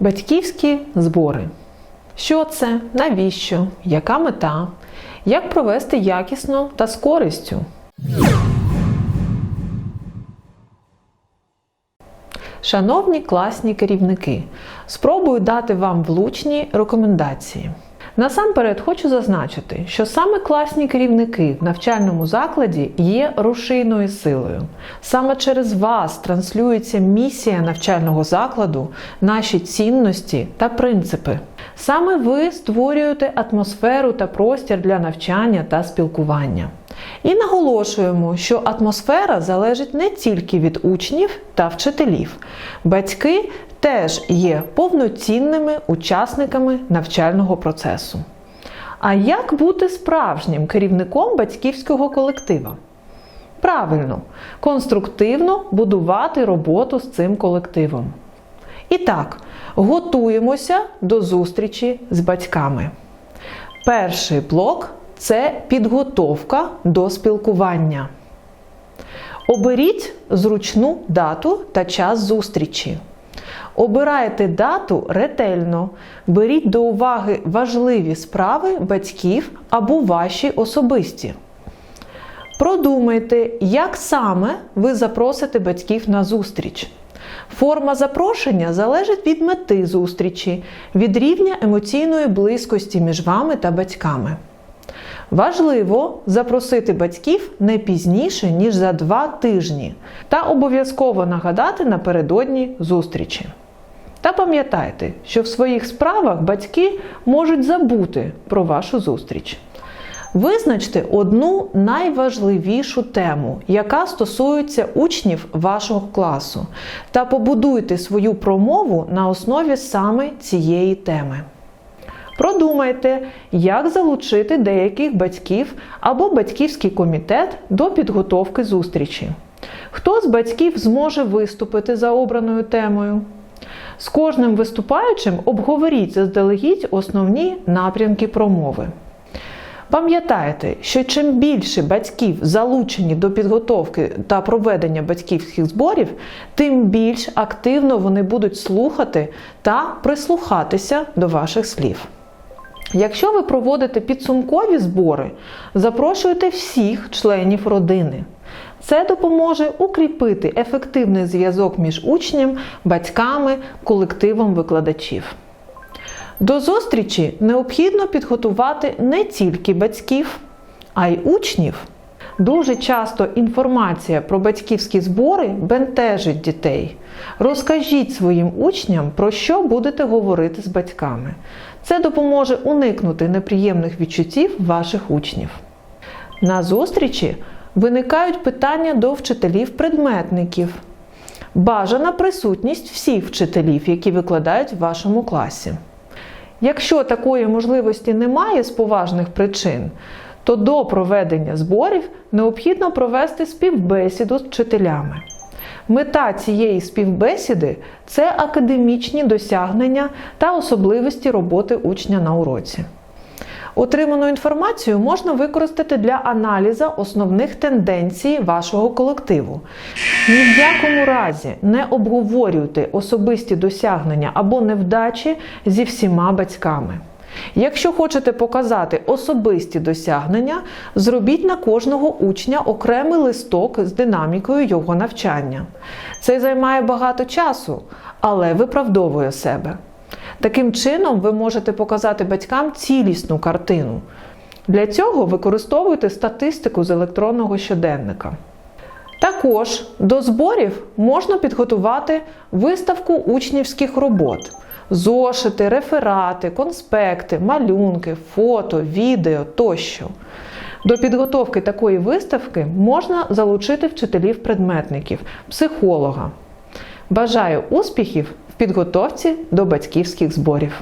Батьківські збори. Що це? Навіщо? Яка мета? Як провести якісно та з користю? Шановні класні керівники, спробую дати вам влучні рекомендації. Насамперед хочу зазначити, що саме класні керівники в навчальному закладі є рушійною силою. Саме через вас транслюється місія навчального закладу, наші цінності та принципи. Саме ви створюєте атмосферу та простір для навчання та спілкування. І наголошуємо, що атмосфера залежить не тільки від учнів та вчителів. Батьки теж є повноцінними учасниками навчального процесу. А як бути справжнім керівником батьківського колектива? Правильно, конструктивно будувати роботу з цим колективом. І так, готуємося до зустрічі з батьками. Перший блок це підготовка до спілкування. Оберіть зручну дату та час зустрічі. Обирайте дату ретельно, беріть до уваги важливі справи батьків або ваші особисті. Продумайте, як саме ви запросите батьків на зустріч. Форма запрошення залежить від мети зустрічі, від рівня емоційної близькості між вами та батьками. Важливо запросити батьків не пізніше, ніж за два тижні, та обов'язково нагадати напередодні зустрічі. Та пам'ятайте, що в своїх справах батьки можуть забути про вашу зустріч. Визначте одну найважливішу тему, яка стосується учнів вашого класу, та побудуйте свою промову на основі саме цієї теми. Продумайте, як залучити деяких батьків або батьківський комітет до підготовки зустрічі. Хто з батьків зможе виступити за обраною темою? З кожним виступаючим обговоріть заздалегідь основні напрямки промови. Пам'ятайте, що чим більше батьків залучені до підготовки та проведення батьківських зборів, тим більш активно вони будуть слухати та прислухатися до ваших слів. Якщо ви проводите підсумкові збори, запрошуйте всіх членів родини. Це допоможе укріпити ефективний зв'язок між учнем, батьками, колективом викладачів. До зустрічі необхідно підготувати не тільки батьків, а й учнів. Дуже часто інформація про батьківські збори бентежить дітей. Розкажіть своїм учням, про що будете говорити з батьками. Це допоможе уникнути неприємних відчуттів ваших учнів. На зустрічі виникають питання до вчителів-предметників. Бажана присутність всіх вчителів, які викладають в вашому класі. Якщо такої можливості немає з поважних причин, то до проведення зборів необхідно провести співбесіду з вчителями. Мета цієї співбесіди це академічні досягнення та особливості роботи учня на уроці. Отриману інформацію можна використати для аналізу основних тенденцій вашого колективу. Ні в якому разі не обговорюйте особисті досягнення або невдачі зі всіма батьками. Якщо хочете показати особисті досягнення, зробіть на кожного учня окремий листок з динамікою його навчання. Це займає багато часу, але виправдовує себе. Таким чином, ви можете показати батькам цілісну картину. Для цього використовуйте статистику з електронного щоденника. Також до зборів можна підготувати виставку учнівських робот, зошити, реферати, конспекти, малюнки, фото, відео тощо. До підготовки такої виставки можна залучити вчителів-предметників, психолога. Бажаю успіхів в підготовці до батьківських зборів.